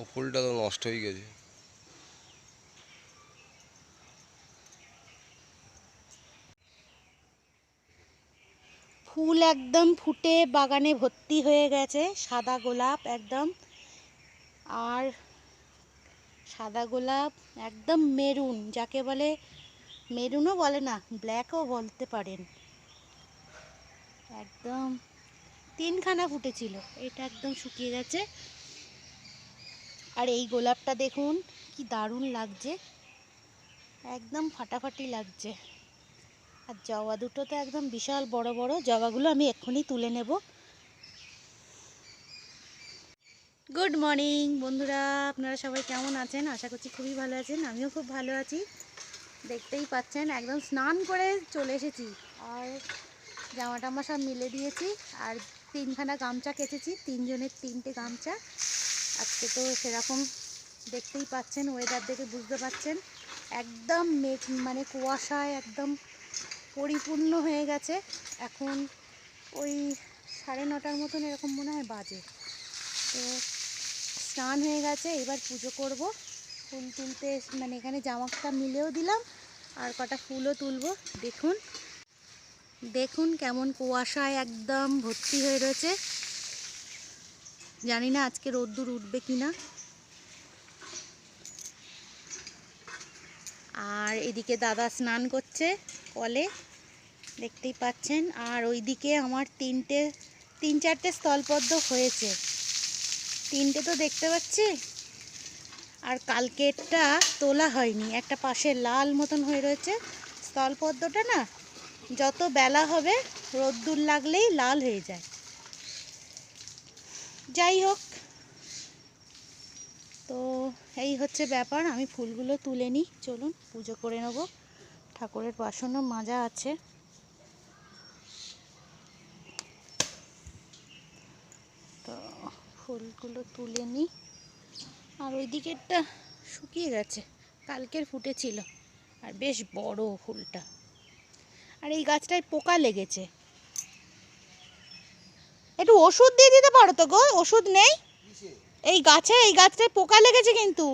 ও ফুলটা তো নষ্ট হয়ে গেছে। ফুল একদম ফুটে বাগানে ভর্তি হয়ে গেছে, সাদা গোলাপ একদম। আর সাদা গোলাপ একদম মেরুন, যাকে বলে, মেরুনও বলে না, ব্ল্যাকও বলতে পারেন। একদম তিনখানা ফুটেছিল, এটা একদম শুকিয়ে গেছে। আর এই গোলাপটা দেখুন, কি দারুণ লাগছে। একদম ফাটাফাটি লাগছে। আর জবা দুটো তো একদম বিশাল বড় বড়, জবাগুলো আমি এক্ষুনি তুলে নেব। গুড মর্নিং বন্ধুরা, আপনারা সবাই কেমন আছেন? আশা করছি খুবই ভালো আছেন, আমিও খুব ভালো আছি। দেখতেই পাচ্ছেন, একদম স্নান করে চলে এসেছি। আর জামা টামা সব মিলে দিয়েছি, আর তিনখানা গামছা কেচেছি, তিনজনের তিনটে গামছা। আজকে তো সেরকম দেখতেই পাচ্ছেন ওয়েদার দেখে বুঝতে পাচ্ছেন। একদম মেঘ মানে কুয়াশায় একদম পরিপূর্ণ হয়ে গেছে। এখন ওই সাড়ে নটার মতন এরকম মনে হয় বাজে। তো স্নান হয়ে গেছে, এবার পুজো করব। ফুল তুলতে মানে এখানে জামাটা মিলেও দিলাম, আর কটা ফুলও তুলব। দেখুন দেখুন কেমন কুয়াশায় একদম ভর্তি হয়ে রয়েছে। জানি না আজকে রোদ্দুর উঠবে কি না আর এদিকে দাদা স্নান করছে কলে, দেখতেই পাচ্ছেন। আর ওইদিকে আমার তিনটে, তিন চারটে স্থলপদ্ম হয়েছে। তিনটে তো দেখতে পাচ্ছি। আর কালকেরটা তোলা হয়নি, একটা পাশে লাল মতন হয়ে রয়েছে। স্থলপদ্মটা না, যত বেলা হবে, রোদ্দুর লাগলেই লাল হয়ে যায়। যাই হোক। তো এই হচ্ছে ব্যাপার, আমি ফুলগুলো তুলে নিই। চলুন, পুজো করে নেব। ঠাকুরের বাসনও মাজা আছে। তো ফুলগুলো তুলে নিই। আর ওই দিকেরটা শুকিয়ে গেছে, কালকের ফুটেছিল। আর বেশ বড় ফুলটা। আর এই গাছটায় পোকা লেগেছে। একটু ওষুধ দিয়ে দিতে পারো তো গো ওষুধ নেই? এই গাছে এই গাছটায় পোকা লেগেছে কিন্তু।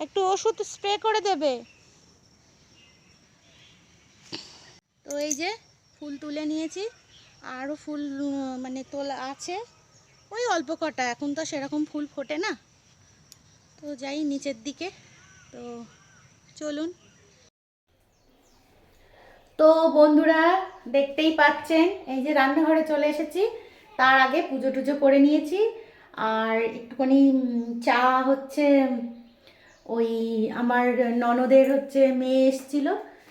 একটু ওষুধ স্প্রে করে দেবে। তো এই যে ফুল তুলে নিয়েছি আরও ফুল মানে তোলা আছে। ওই অল্প কটা এখন তো সেরকম ফুল ফোটে না। তো যাই নিচের দিকে। তো চলুন। তো বন্ধুরা, দেখতেই পাচ্ছেন, এই যে রান্নাঘরে চলে এসেছি। তার আগে পুজো টুজো করে নিয়েছি। আর একটুখানি চা হচ্ছে, ওই আমার ননদের হচ্ছে মেয়ে এসছিল,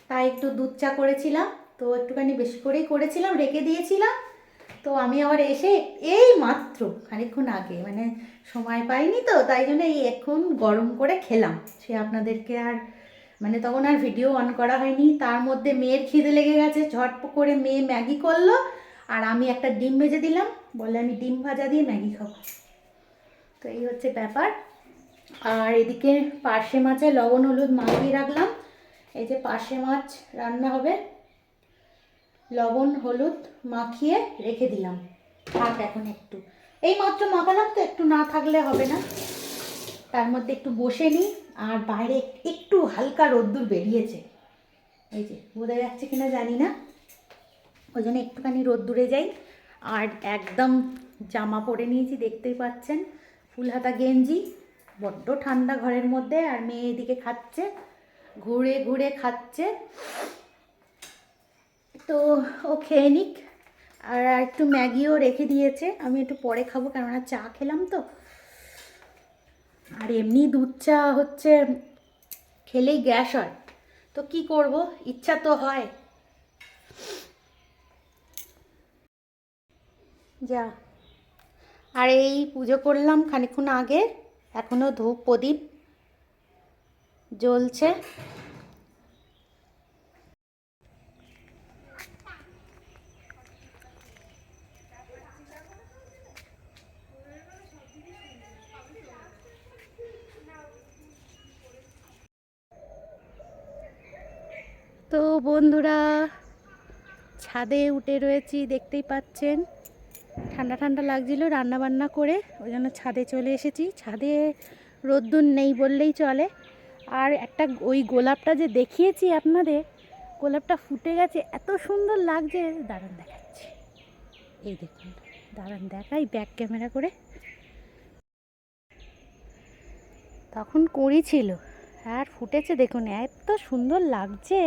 তাই একটু দুধ চা করেছিলাম। তো একটুখানি বেশি করেই করেছিলাম, রেখে দিয়েছিলাম। তো আমি আবার এসে এই মাত্র খানিকক্ষণ আগে মানে সময় পাইনি তো, তাই জন্য এই এখন গরম করে খেলাম। সে আপনাদেরকে আর মানে তখন আর ভিডিও অন করা হয়নি। তার মধ্যে মেয়ের খিদে লেগে গেছে ঝট করে মেয়ে ম্যাগি করল, আর আমি একটা ডিম ভেজে দিলাম। বলে আমি ডিম ভাজা দিয়ে ম্যাগি খাব। তো এই হচ্ছে ব্যাপার। আর এদিকে পার্শে মাছে লবণ, হলুদ মাখিয়ে রাখলাম। এই যে পার্শে মাছ রান্না হবে, লবণ, হলুদ মাখিয়ে রেখে দিলাম। থাক এখন একটু। এই মাত্র মাখালাম তো, একটু না থাকলে হবে না। তার মধ্যে একটু বসে নিই আর বাইরে একটু হালকা রোদ্দুর বেরিয়েছে। এই যে, বোঝা যাচ্ছে কিনা জানি না। ওই জন্য একটুখানি রোদ্দুরে যাই, আর একদম জামা পরে নিয়েছি, দেখতেই পাচ্ছেন। ফুল হাতা গেঞ্জি, বড্ড ঠান্ডা ঘরের মধ্যে, আর মেয়ে এদিকে খাচ্ছে, ঘুরে ঘুরে খাচ্ছে। তো ও খেয়ে নিক, আর একটু ম্যাগিও রেখে দিয়েছে। আমি একটু পরে খাব, কেননা চা খেলাম তো। আর এমনি দুধ চা হচ্ছে খেলেই গ্যাস হয়। তো কি করব? ইচ্ছা তো হয়। যা। আর এই পুজো করলাম খানিক্ষণ আগে। এখনও ধূপ প্রদীপ জ্বলছে। তো বন্ধুরা, ছাদে উঠে রয়েছি, দেখতেই পাচ্ছেন। ঠান্ডা ঠান্ডা লাগছিল রান্না বান্না করে, ওই জন্য ছাদে চলে এসেছি। ছাদে রোদ্দুর নেই বললেই চলে। আর একটা ওই গোলাপটা যে দেখিয়েছি আপনাদের, গোলাপটা ফুটে গেছে, এত সুন্দর লাগছে। দাঁড়ান দেখাচ্ছি। এই দেখুন, দাঁড়ান দেখাই ব্যাক ক্যামেরা করে। তখন কুড়ি ছিল, আর ফুটেছে দেখুন, এত সুন্দর লাগছে।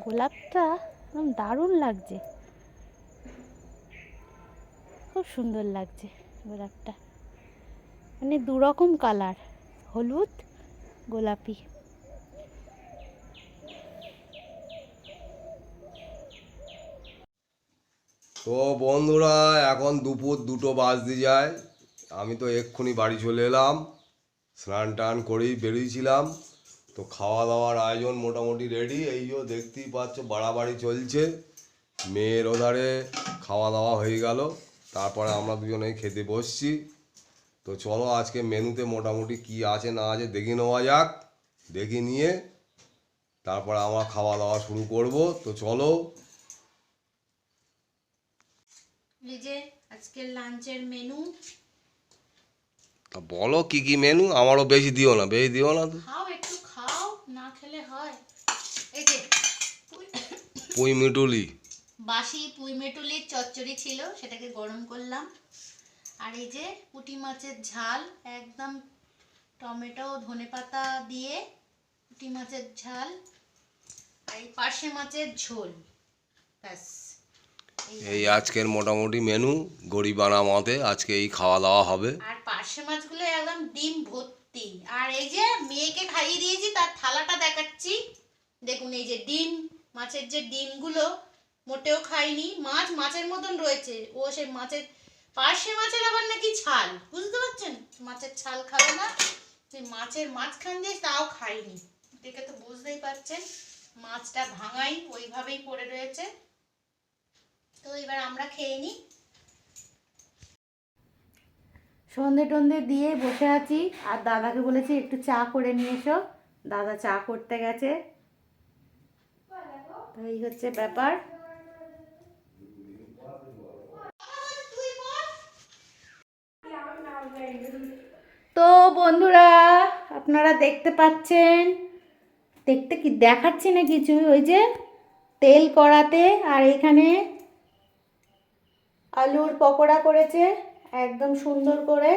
গোলাপটা একদম দারুণ লাগছে। খুব সুন্দর লাগছে গোলাপটা। মানে দু রকম কালার, হলুদ, গোলাপি। তো বন্ধুরা, এখন দুপুর দুটো বাজতে যায়। আমি তো এক্ষুনি বাড়ি চলে এলাম। স্নান টান করেই বেরিয়েছিলাম। তো খাওয়া দাওয়ার আয়োজন মোটামুটি রেডি এই যে দেখতেই পাচ্ছ বাড়াবাড়ি চলছে। মেয়ের ওধারে খাওয়া দাওয়া হয়ে গেল তারপরে আমরা দুজনেই খেতে বসছি। তো চলো আজকে মেনুতে মোটামুটি কি আছে না আছে দেখে নেওয়া যাক দেখে নিয়ে তারপরে আমরা খাওয়া দাওয়া শুরু করব। তো চলো। এই যে আজকের লাঞ্চের মেনু। তা বলো কি কি মেনু আমারও বেশি দিও না বেশি দিও না তো। না খেলে হয়। এই যে পুঁই- মিটুলি। বাসি পুঁই মেটুলির চচ্চড়ি ছিল সেটাকে গরম করলাম। আর এই যে পুঁটি মাছের ঝাল একদম টমেটো ধনেপাতা দিয়ে পুঁটি মাছের ঝাল আর এই পার্শে মাছের ঝোল। ব্যাস। এই এই আজকের মোটামুটি মেনু গরিবানা মতে আজকে এই খাওয়া দাওয়া হবে। আর পার্শে মাছগুলো একদম ডিম ভর্তি আর এই যে মেয়েকে খাইয়ে দিয়েছি, তার থালাটা দেখাচ্ছি। দেখুন, এই যে ডিম, মাছের যে ডিমগুলো, মোটেও খাইনি। মাছ মাছের মতন রয়েছে। ও সেই মাছের, পার্শে মাছের আবার নাকি ছাল? বুঝতে পারছেন? মাছের ছাল খাবে না। সেই মাছের মাঝখান দিয়ে তাও খাইনি। দেখে তো বুঝতেই পারছেন, মাছটা ভাঙাই ওইভাবেই পড়ে রয়েছে। তো এবার আমরা খেয়ে নিই। সন্ধে টন্ধে দিয়ে বসে আছি। আর দাদাকে বলেছি, একটু চা করে নিয়ে এসো। দাদা চা করতে গেছে। এই হচ্ছে ব্যাপার। তো বন্ধুরা, আপনারা দেখতে পাচ্ছেন, দেখতে কি দেখাচ্ছি না কিছু? ওই যে তেল কড়াতে, আর এখানে আলুর পকোড়া করেছে। একদম সুন্দর করে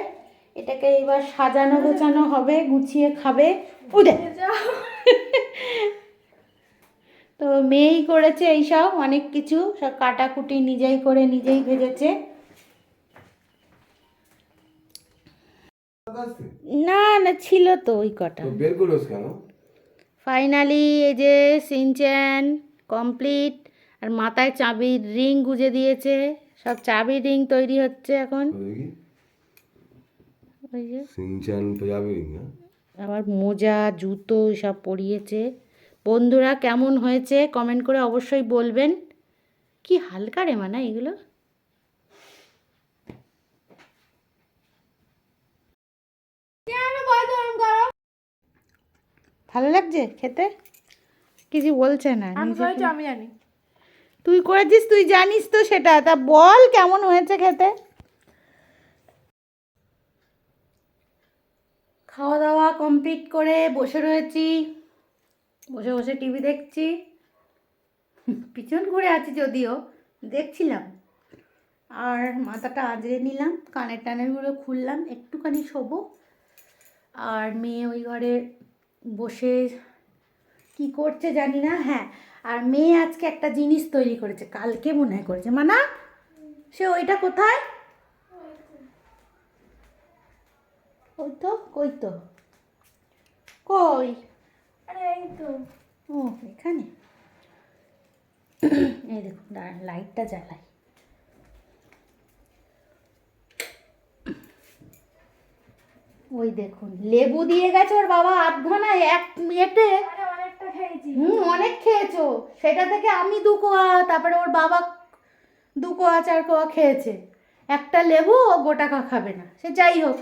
এটাকে এবার সাজানো গোছানো হবে গুছিয়ে খাবে। উঠে তো মেয়েই করেছে এইসব অনেক কিছু। সব কাটাকুটি নিজেই করে নিজেই ভেজেছে। না না ছিল তো ওই কটা। বের কেন? ফাইনালি এই যে সিনচেন কমপ্লিট আর মাথায় চাবির রিং গুজে দিয়েছে। সব চাবি রিং তৈরি হচ্ছে এখন। ওই যে। সিনচান যাবে না আবার মোজা জুতো সব পরিয়েছে। বন্ধুরা কেমন হয়েছে? কমেন্ট করে অবশ্যই বলবেন। কি হালকা রে মানা এগুলো। ভালো লাগছে খেতে? কিছু বলছে না আমি জানি। তুই করেছিস, তুই জানিস তো সেটা। তা বল কেমন হয়েছে খেতে? খাওয়া দাওয়া কমপ্লিট করে বসে রয়েছি। বসে বসে টিভি দেখছি। পিছন ঘুরে আছি যদিও, দেখছিলাম। আর মাথাটা আজরে নিলাম, কানের টানেরগুলো খুললাম, একটুখানি শোবো। আর মেয়ে ওই ঘরে বসে কি করছে জানি না হ্যাঁ। আর মেয়ে আজকে একটা জিনিস তৈরি করেছে কালকে মনে হয় করেছে। মানা সে ওইটা কোথায়? ওই তো কই তো? কই? আরে এই তো। ও এখানে। এই দেখুন দাঁড়ান লাইটটা জ্বালাই। ওই দেখুন লেবু দিয়ে গেছে ওর বাবা এক মিনিটে। আরে অনেকটা খেয়েছি হুম, অনেক খেয়েছো। সেটা থেকে আমি দু কোয়া, তারপরে ওর বাবা দু কোয়া, চার কোয়া খেয়েছে। একটা লেবু ও গোটা কা খাবে না। সে যাই হোক।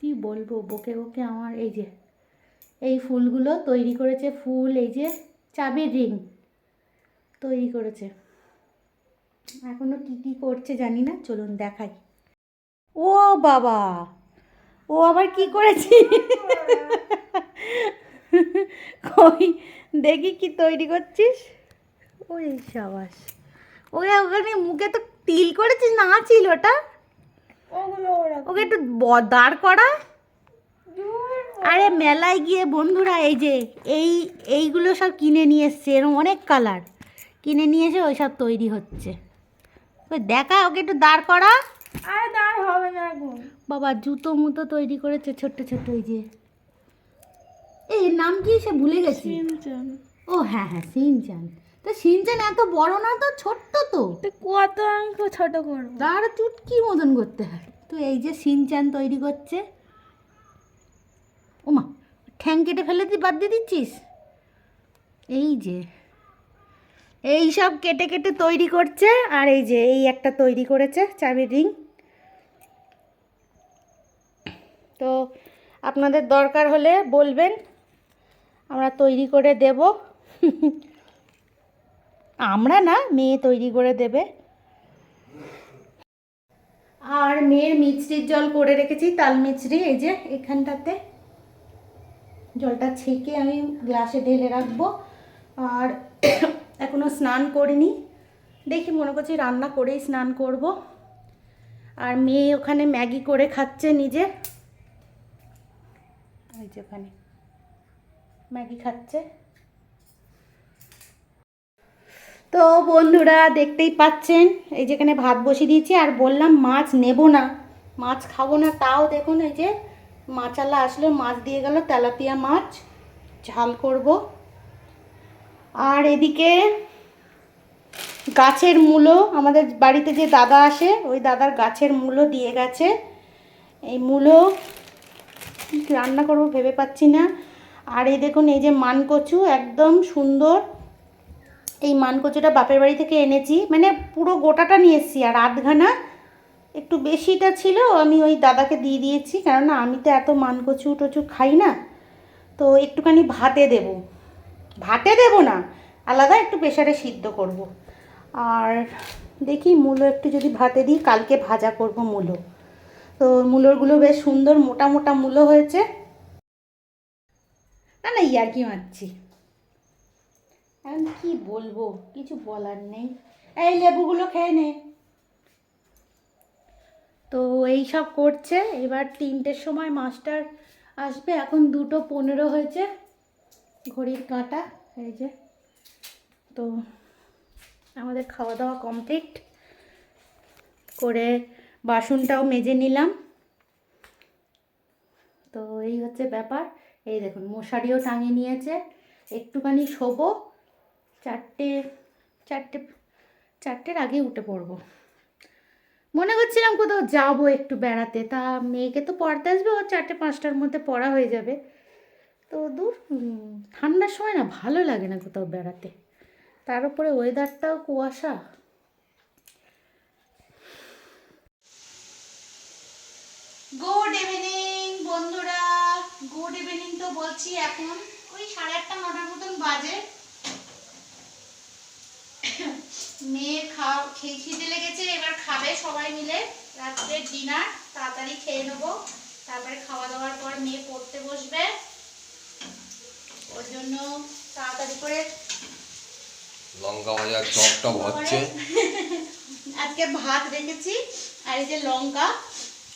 কি বলব, বকে বকে আমার এই যে, এই ফুলগুলো তৈরি করেছে ফুল, এই যে চাবির রিং তৈরি করেছে। এখনও কি কি করছে জানি না, চলুন দেখাই। ও বাবা! ও আবার কি করেছি? কই? দেখি কি তৈরি করছিস? ওই সাবাস। ওই ওখানে মুখে তো তিল করেছিস না ছিল ওটা? ওকে একটু ব- দাঁড় করা। আরে মেলায় গিয়ে বন্ধুরা এই যে এই এইগুলো সব কিনে নিয়ে এসছে এরকম অনেক কালার কিনে নিয়ে এসে ওই সব তৈরি হচ্ছে। ওই দেখা ওকে একটু দাঁড় করা। আর দাঁড় হবে না এখন। বাবা জুতো মুতো তৈরি করেছে ছোট্ট ছোট্ট ওই যে। এই নাম কি সে ভুলে গেছি? সিনচান। ও হ্যাঁ হ্যাঁ সিনচান। তো সিনচান এত বড় না তো ছোট্ট তো। কত আমি ছোট করব? তার চুটকি মতন করতে হয়। তো এই যে সিনচান তৈরি করছে। ওমা ঠ্যাং কেটে ফেলে দি বাদ দিয়ে দিচ্ছিস? এই যে। এই সব কেটে কেটে তৈরি করছে আর এই যে এই একটা তৈরি করেছে চাবির রিং। তো আপনাদের দরকার হলে বলবেন আমরা তৈরি করে দেব। আমরা না, মেয়ে তৈরি করে দেবে। আর মেয়ের মিছরির জল করে রেখেছি, তাল মিছরি, এই যে এখানটাতে। জলটা ছেঁকে আমি গ্লাসে ঢেলে রাখব। আর এখনও স্নান করিনি। দেখি, মনে করছি রান্না করেই স্নান করব। আর মেয়ে ওখানে ম্যাগি করে খাচ্ছে নিজে। ওই যে ওখানে। ম্যাগি খাচ্ছে। তো বন্ধুরা, দেখতেই পাচ্ছেন, এই যেখানে ভাত বসিয়ে দিয়েছি, আর বললাম মাছ নেব না। মাছ খাব না, তাও দেখুন, এই যে মাছালা আসলে, মাছ দিয়ে গেল তেলাপিয়া মাছ, ঝাল করব। আর এদিকে গাছের মূলো, আমাদের বাড়িতে যে দাদা আসে, ওই দাদার গাছের মূলো দিয়ে গেছে। এই মূলো রান্না করব ভেবে পাচ্ছি না। আর এই দেখুন, এই যে মানকচু, একদম সুন্দর। এই মানকচুটা বাপের বাড়ি থেকে এনেছি। মানে পুরো গোটাটা নিয়ে এসেছি, আর আধঘানা একটু বেশিটা ছিল, আমি ওই দাদাকে দিয়ে দিয়েছি, কেননা আমি তো এত মানকচু টচু খাই না। তো একটুখানি ভাতে দেব। ভাতে দেব না, আলাদা একটু প্রেশারে সিদ্ধ করব। আর দেখি মূলো একটু যদি ভাতে দিই, কালকে ভাজা করব মূলো। তো মূলোরগুলো বেশ সুন্দর, মোটা মোটা মূলো হয়েছে। না না, ইয়ার্কি মারছি। এখন কি বলব? কিছু বলার নেই। এই লেবুগুলো খেয়ে নে। তো এই সব করছে। এবার তিনটের সময় মাস্টার আসবে। এখন দুটো পনেরো হয়েছে। ঘড়ির কাঁটা, এই যে। তো আমাদের খাওয়া দাওয়া কমপ্লিট। করে বাসনটাও মেজে নিলাম। তো এই হচ্ছে ব্যাপার। এই দেখুন, মশারিও টাঙিয়ে নিয়েছে। একটুখানি শোবো, চারটে চারটে, চারটের আগে উঠে পড়ব। মনে করছিলাম কোথাও যাব একটু বেড়াতে। তা মেয়েকে তো পড়তে আসবে, ও চারটে পাঁচটার মধ্যে পড়া হয়ে যাবে। তো দূর ঠান্ডার সময় না ভালো লাগে না কোথাও বেড়াতে। তার উপরে ওয়েদারটাও কুয়াশা। গুড ইভিনিং বন্ধুরা। গুড ইভিনিং তো বলছি এখন। ওই সাড়ে আটটা নটার মতন বাজে। মেয়ে খাও খেয়ে খিদে লেগেছে এবার খাবে সবাই মিলে। রাত্রের ডিনার তাড়াতাড়ি খেয়ে নেব। তারপরে খাওয়া দাওয়ার পর মেয়ে পড়তে বসবে। ওর জন্য তাড়াতাড়ি করে লঙ্কা ভাজার চপটা হচ্ছে। আজকে ভাত রেখেছি আর এই যে লঙ্কা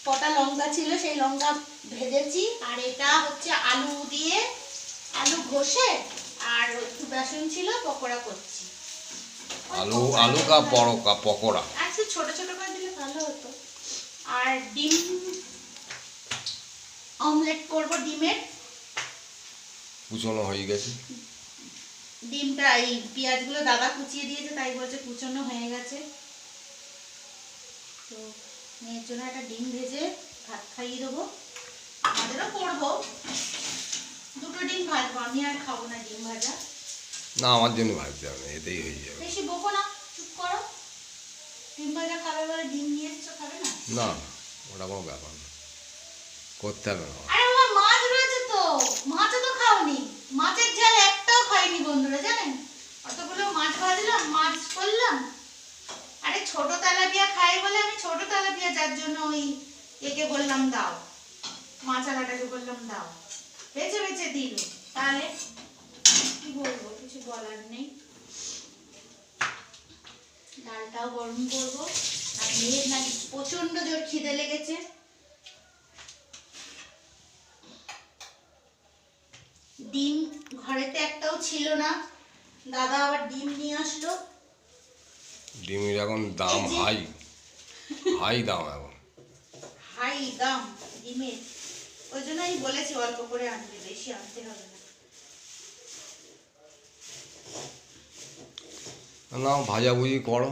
কটা লঙ্কা ছিল সেই লঙ্কা ভেজেছি আর এটা হচ্ছে আলু দিয়ে আলু ঘষে আর একটু বেসন ছিল পকোড়া করছি। আলু আলু কা। পরোকা পকোড়া? একটু ছোট ছোট করে দিলে ভালো হতো। আর ডিম অমলেট করব ডিমের। কুচনো হয়ে গেছে। ডিমটা এই পেঁয়াজগুলো দাদা কুচিয়ে দিয়েছে তাই বলছে কুচনো হয়ে গেছে। তো মেয়ের জন্য একটা ডিম ভেজে ভাত খাইয়ে দেবো। আমাদেরও করব। দুটো ডিম ভাজবো আমি আর খাব না ডিম ভাজা। না আমার জন্য ভাজতে হবে না, এতেই হয়ে যাবে। বেশি বকো না চুপ করো। ডিম ভাজা খাবে বলে ডিম নিয়ে এসছো খাবে না? না ওটা কোনো ব্যাপার না। করতে হবে না। আরে বাবা মাছ রয়েছে তো। মাছও তো খাওনি। মাছের ঝাল একটাও খাইনি বন্ধুরা জানেন? অতগুলো মাছ ভাজলাম মাছ করলাম। আরে ছোট তেলাপিয়া খাই বলে আমি ছোট তেলাপিয়া যার জন্য ওই একে বললাম দাও। মাছালাটাকে বললাম দাও। বেছে বেছে দিল। তাহলে কি বলব কিছু বলার নেই। ডালটাও গরম করব। আর মেয়ের নাকি প্রচণ্ড জোর খিদে লেগেছে। ডিম ঘরেতে একটাও ছিল না। দাদা আবার ডিম নিয়ে আসলো। ডিমের এখন দাম হাই। হাই দাম এখন। হাই দাম ডিমের। ওই জন্য আমি বলেছি অল্প করে আনতে বেশি আনতে হবে না না ভাজাভুজি করো।